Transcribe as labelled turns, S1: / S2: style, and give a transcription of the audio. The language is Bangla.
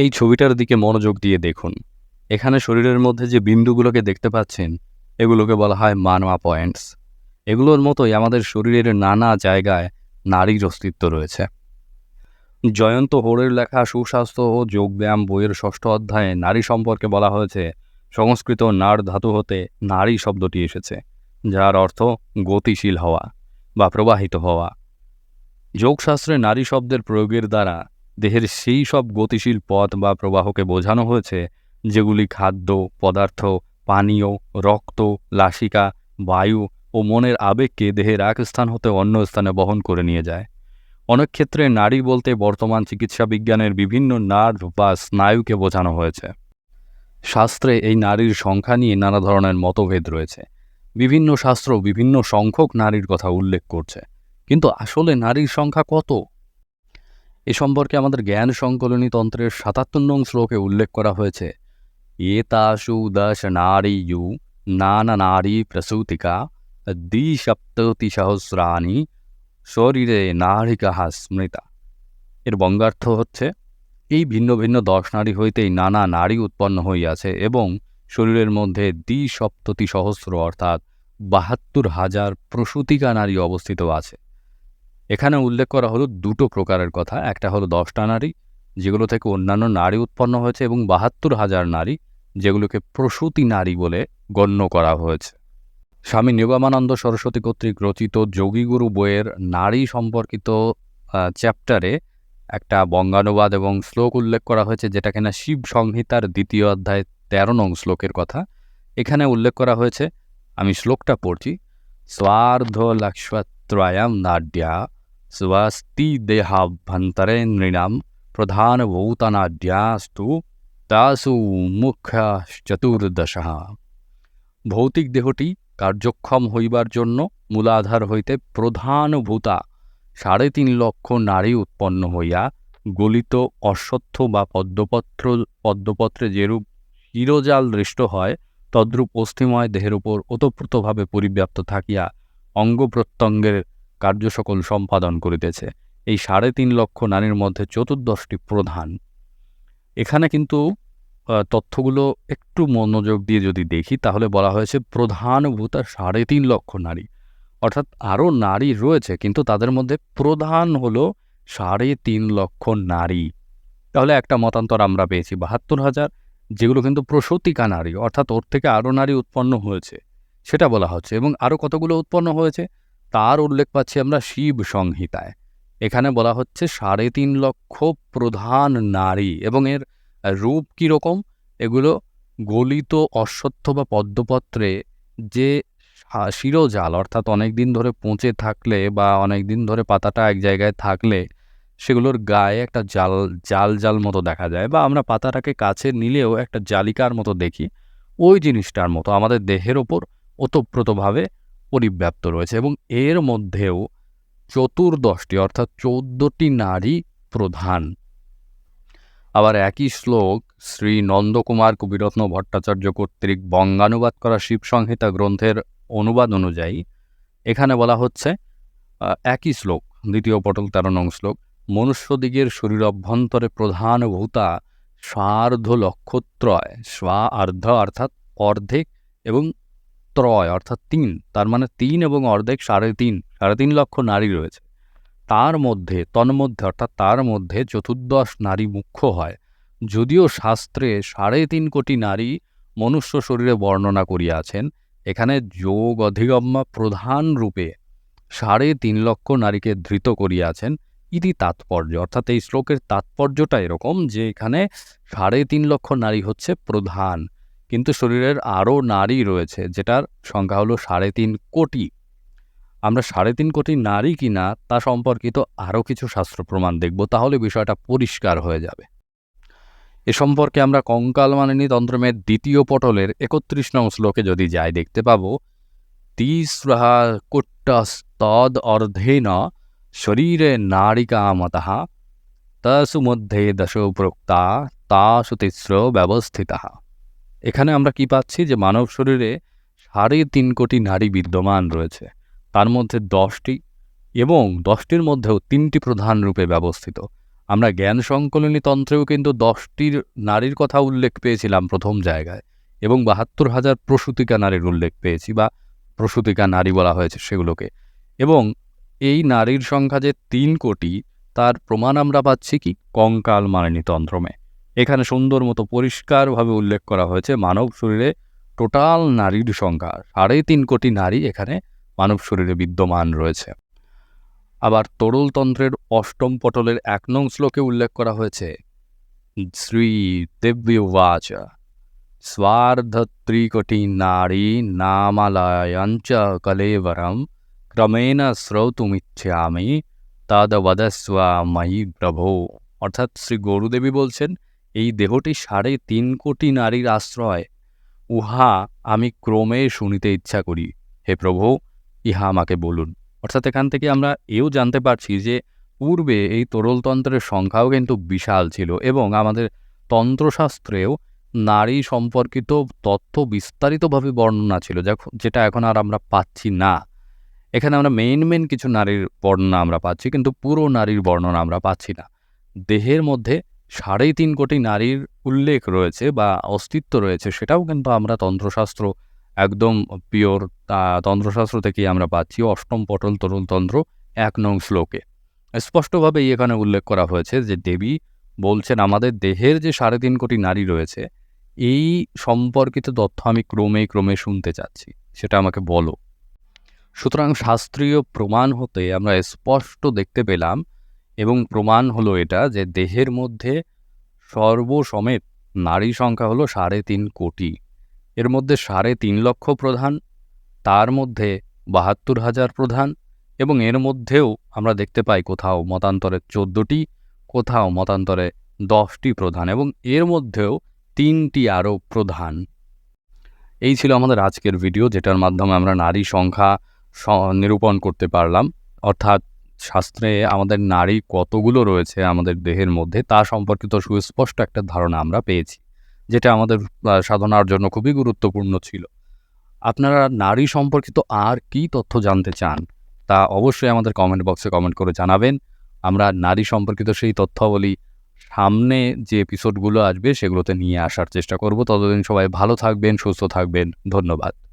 S1: এই ছবিটার দিকে মনোযোগ দিয়ে দেখুন। এখানে শরীরের মধ্যে যে বিন্দুগুলোকে দেখতে পাচ্ছেন, এগুলোকে বলা হয় মানমা পয়েন্টস। এগুলোর মতোই আমাদের শরীরের নানা জায়গায় নারীর অস্তিত্ব রয়েছে। জয়ন্ত হোরের লেখা সুস্বাস্থ্য ও যোগব্যায়াম বইয়ের ষষ্ঠ অধ্যায়ে নারী সম্পর্কে বলা হয়েছে, সংস্কৃত নার ধাতু হতে নারী শব্দটি এসেছে, যার অর্থ গতিশীল হওয়া বা প্রবাহিত হওয়া। যোগশাস্ত্রে নারী শব্দের প্রয়োগের দ্বারা দেহের সেই সব গতিশীল পথ বা প্রবাহকে বোঝানো হয়েছে, যেগুলি খাদ্য, পদার্থ, পানীয়, রক্ত, লাসিকা, বায়ু ও মনের আবেগকে দেহের এক স্থান হতে অন্য স্থানে বহন করে নিয়ে যায়। অনেক ক্ষেত্রে নারী বলতে বর্তমান চিকিৎসা বিজ্ঞানের বিভিন্ন নার্ভ বা স্নায়ুকে বোঝানো হয়েছে। শাস্ত্রে এই নারীর সংখ্যা নিয়ে নানা ধরনের মতভেদ রয়েছে। বিভিন্ন শাস্ত্র বিভিন্ন সংখ্যক নারীর কথা উল্লেখ করছে। কিন্তু আসলে নারীর সংখ্যা কত? এ সম্পর্কে আমাদের জ্ঞান সংকলনী তন্ত্রের সাতাত্তর নং শ্লোকে উল্লেখ করা হয়েছে। এতাসু দশ নারী ইউ, নানা নারী প্রসূতিকা, দ্বিসপ্ততি সহস্রাণী, শরীরে নারিকা স্মৃতা। এর বঙ্গার্থ হচ্ছে, এই ভিন্ন ভিন্ন দশ নারী হইতেই নানা নারী উৎপন্ন হইয়াছে এবং শরীরের মধ্যে দ্বিসপ্ততি সহস্র অর্থাৎ বাহাত্তর হাজার প্রসূতিকা নারী অবস্থিত আছে। এখানে উল্লেখ করা হলো দুটো প্রকারের কথা। একটা হলো দশটা নারী, যেগুলো থেকে অন্যান্য নারী উৎপন্ন হয়েছে এবং বাহাত্তর হাজার নারী, যেগুলোকে প্রসূতি নারী বলে গণ্য করা হয়েছে। স্বামী নিগমানন্দ সরস্বতী কর্তৃক রচিত যোগীগুরু বইয়ের নারী সম্পর্কিত চ্যাপ্টারে একটা বঙ্গানুবাদ এবং শ্লোক উল্লেখ করা হয়েছে, যেটা কিনা শিব সংহিতার দ্বিতীয় অধ্যায় তেরো নং শ্লোকের কথা। এখানে উল্লেখ করা হয়েছে, আমি শ্লোকটা পড়ছি, স্বার্ধ লক্ষ্মত্রয়াম নাড্যা দেহাভ্যন্তরে নৃণাম প্রধানভূতানাড্যাস্তু তাসু মুখ্য চতুর্দশ ভৌতিক দেহটি কার্যক্ষম হইবার জন্য মূলাধার হইতে প্রধান ভূতা সাড়ে তিন লক্ষ নারী উৎপন্ন হইয়া গলিত অশ্বত্থ বা পদ্মপত্র পদ্মপত্রে যেরূপ শিরজাল দৃষ্ট হয় তদ্রূপ অস্থিময় দেহের উপর ওতপ্রোতভাবে পরিব্যাপ্ত থাকিয়া অঙ্গ প্রত্যঙ্গের কার্য সকল সম্পাদন করিতেছে। এই সাড়ে তিন লক্ষ নারীর মধ্যে চতুর্দশটি প্রধান। এখানে কিন্তু তথ্যগুলো একটু মনোযোগ দিয়ে যদি দেখি, তাহলে বলা হয়েছে প্রধান ভূতা সাড়ে তিন লক্ষ নারী। অর্থাৎ আরও নারী রয়েছে, কিন্তু তাদের মধ্যে প্রধান হলো সাড়ে তিন লক্ষ নারী। তাহলে একটা মতান্তর আমরা পেয়েছি, বাহাত্তর হাজার, যেগুলো কিন্তু প্রসূতিকা নারী, অর্থাৎ ওর থেকে আরও নারী উৎপন্ন হয়েছে, সেটা বলা হচ্ছে। এবং আরও কতগুলো উৎপন্ন হয়েছে? তার উল্লেখ পাচ্ছি আমরা শিব সংহিতায়। এখানে বলা হচ্ছে সাড়ে তিন লক্ষ প্রধান নারী এবং এর রূপ কীরকম এগুলো গলিত, অশ্বত্থ বা পদ্মপত্রে যে শিরোজাল, অর্থাৎ অনেক দিন ধরে পচে থাকলে বা অনেক দিন ধরে পাতাটা এক জায়গায় থাকলে সেগুলোর গায়ে একটা জাল জাল জাল মতো দেখা যায় বা আমরা পাতাটাকে কাছে নিলেও একটা জালিকার মতো দেখি। ওই জিনিসটার মতো আমাদের দেহের ওপর ওতপ্রোতভাবে পরিব্যাপ্ত রয়েছে এবং এর মধ্যেও চতুর্দশটি, অর্থাৎ চৌদ্দটি নারী প্রধান। আবার একই শ্লোক, শ্রী নন্দকুমার কবিরত্ন ভট্টাচার্য কর্তৃক বঙ্গানুবাদ করা শিবসংহিতা গ্রন্থের অনুবাদ অনুযায়ী, এখানে বলা হচ্ছে একই শ্লোক, দ্বিতীয় পটল তেরো নং শ্লোক, মনুষ্যদিগের শরীর অভ্যন্তরে প্রধান ভূতা স্বার্ধ লক্ষত্রয়, স্বা আর্ধ, অর্থাৎ অর্ধেক এবং ত্রয়, অর্থাৎ তিন। তার মানে তিন এবং অর্ধেক সাড়ে তিন সাড়ে তিন লক্ষ নারী রয়েছে। তার মধ্যে, তন্মধ্যে, অর্থাৎ তার মধ্যে চতুর্দশ নারী মুখ্য হয়। যদিও শাস্ত্রে সাড়ে তিন কোটি নারী মনুষ্য শরীরে বর্ণনা করিয়াছেন, এখানে যোগ অধিগম্যা প্রধান রূপে সাড়ে তিন লক্ষ নারীকে ধৃত করিয়াছেন। ইতি তাৎপর্য, অর্থাৎ এই শ্লোকের তাৎপর্যটা এরকম যে এখানে সাড়ে তিন লক্ষ নারী হচ্ছে প্রধান। কিন্তু শরীরের আরও নারী রয়েছে, যেটার সংখ্যা হলো সাড়ে তিন কোটি। আমরা সাড়ে তিন কোটি নারী কিনা তা সম্পর্কিত আরও কিছু শাস্ত্র প্রমাণ দেখব, তাহলে বিষয়টা পরিষ্কার হয়ে যাবে। এ সম্পর্কে আমরা কঙ্কাল মানিনী তন্ত্রমের দ্বিতীয় পটলের একত্রিশ নং শ্লোকে যদি যাই, দেখতে পাব, তিস্রহা কুট্টস্তদ অর্ধেন শরীরে নারিকা মতঃ, তসু মধ্যে দশ প্রোক্তা তাসু তিস্র ব্যবস্থিতা। এখানে আমরা কি পাচ্ছি? যে মানব শরীরে সাড়ে তিন কোটি নারী বিদ্যমান রয়েছে। তার মধ্যে দশটি এবং দশটির মধ্যেও তিনটি প্রধান রূপে ব্যবস্থিত। আমরা জ্ঞান সংকলনী তন্ত্রেও কিন্তু দশটির নারীর কথা উল্লেখ পেয়েছিলাম প্রথম জায়গায় এবং বাহাত্তর হাজার প্রসূতিকা নারীর উল্লেখ পেয়েছি বা প্রসূতিকা নারী বলা হয়েছে সেগুলোকে। এবং এই নারীর সংখ্যা যে তিন কোটি, তার প্রমাণ আমরা পাচ্ছি কি? কঙ্কাল মানিনী তন্ত্রমে। এখানে সুন্দর মতো পরিষ্কারভাবে উল্লেখ করা হয়েছে, মানব শরীরে টোটাল নারীর সংখ্যা, সাড়ে তিন কোটি নারী এখানে মানব শরীরে বিদ্যমান রয়েছে। আবার তরলতন্ত্রের অষ্টম পটলের এক নং শ্লোকে উল্লেখ করা হয়েছে, শ্রী দিব্যবাচ স্বার্ধত্রিকোটি নারী নামালয়ঞ্চ কলেবরম, ক্রমেণ শ্রৌতুমিচ্ছামি, তদবদস্ব ময়ি প্রভো। অর্থাৎ শ্রী গরুদেবী বলছেন এই দেহটি সাড়ে তিন কোটি নারীর আশ্রয়। উহা আমি ক্রমে শুনিতে ইচ্ছা করি। হে প্রভু, ইহা আমাকে বলুন। অর্থাৎ এখান থেকে আমরা এও জানতে পারছি যে, পূর্বে এই তরলতন্ত্রের সংখ্যাও কিন্তু বিশাল ছিল এবং আমাদের তন্ত্রশাস্ত্রেও নারী সম্পর্কিত তথ্য বিস্তারিতভাবে বর্ণনা ছিল যেটা এখন আর আমরা পাচ্ছি না। এখানে আমরা মেইন মেইন কিছু নারীর বর্ণনা আমরা পাচ্ছি, কিন্তু পুরো নারীর বর্ণনা আমরা পাচ্ছি না। দেহের মধ্যে সাড়ে তিন কোটি নারীর উল্লেখ রয়েছে বা অস্তিত্ব রয়েছে, সেটাও কিন্তু আমরা তন্ত্রশাস্ত্র, একদম পিওর তন্ত্রশাস্ত্র থেকেই আমরা পাচ্ছি। অষ্টম পটল তরুণতন্ত্র এক নং শ্লোকে। স্পষ্টভাবেই এখানে উল্লেখ করা হয়েছে যে দেবী বলছেন, আমাদের দেহের যে সাড়ে তিন কোটি নারী রয়েছে, এই সম্পর্কিত তথ্য আমি ক্রমে ক্রমে শুনতে চাচ্ছি। সেটা আমাকে বলো। সুতরাং শাস্ত্রীয় প্রমাণ হতে আমরা স্পষ্ট দেখতে পেলাম এবং প্রমাণ হলো এটা যে দেহের মধ্যে সর্বসমেত নারী সংখ্যা হলো সাড়ে তিন কোটি। এর মধ্যে সাড়ে তিন লক্ষ প্রধান, তার মধ্যে বাহাত্তর হাজার প্রধান এবং এর মধ্যেও আমরা দেখতে পাই কোথাও মতান্তরে চোদ্দোটি, কোথাও মতান্তরে দশটি প্রধান এবং এর মধ্যেও তিনটি আরও প্রধান। এই ছিল আমাদের আজকের ভিডিও যেটার মাধ্যমে আমরা নারী সংখ্যা নিরূপণ করতে পারলাম। অর্থাৎ শাস্ত্রে আমাদের নারী কতগুলো রয়েছে আমাদের দেহের মধ্যে, তা সম্পর্কিত সুস্পষ্ট একটা ধারণা আমরা পেয়েছি, যেটা আমাদের সাধনার জন্য খুবই গুরুত্বপূর্ণ ছিল। আপনারা নারী সম্পর্কিত আর কি তথ্য জানতে চান, তা অবশ্যই আমাদের কমেন্ট বক্সে কমেন্ট করে জানাবেন। আমরা নারী সম্পর্কিত সেই তথ্যাবলী সামনে যে এপিসোডগুলো আসবে সেগুলোতে নিয়ে আসার চেষ্টা করব। ততদিন সবাই ভালো থাকবেন, সুস্থ থাকবেন। ধন্যবাদ।